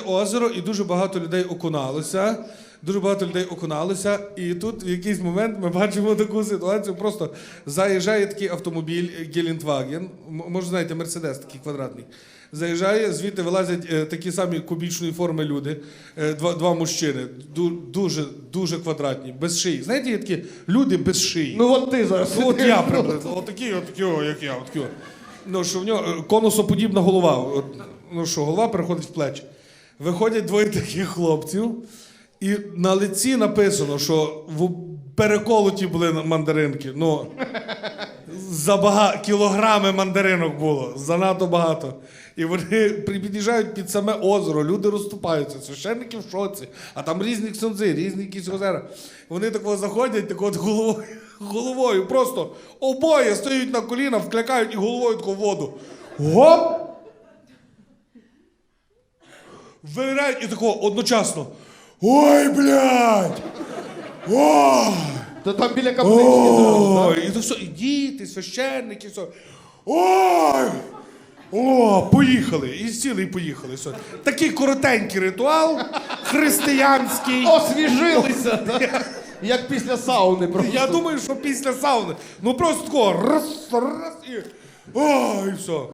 Озеро, і дуже багато людей окуналося. Дуже багато людей окуналося. І тут в якийсь момент ми бачимо таку ситуацію. Просто заїжджає такий автомобіль Гелендваген, може знаєте, Мерседес такий квадратний. Заїжджає, звідти вилазять е, такі самі кубічної форми люди, е, два, два мужчини, ду- дуже, дуже квадратні, без шиї. Знаєте, є такі люди без шиї. Ну от ти зараз. Ну, от я приблизно, отакі, отакі, о, як я, отакі. о. Ну, що в нього е, конусоподібна голова. От, ну що, голова переходить в плечі. Виходять двоє таких хлопців, і на лиці написано, що в переколоті були мандаринки. Ну, забага... кілограми мандаринок було, занадто багато. І вони під'їжджають під саме озеро, люди розступаються, священники в шоці, а там різні ксьондзи, різні якісь озера. Вони такого заходять, так от головою, головою, просто обоє стоять на коліна, вклякають і головою таку воду. Гоп! Виривають і такого одночасно. Ой, блядь! Ой! То там біля каплички. Ой, і то все, і діти, священники, все. Ой! О, поїхали. І сіли, і поїхали. Все. Такий коротенький ритуал, християнський. Освіжилися, так? Як після сауни просто. Я думаю, що після сауни. Ну просто такого раз, раз і. Ой, і все.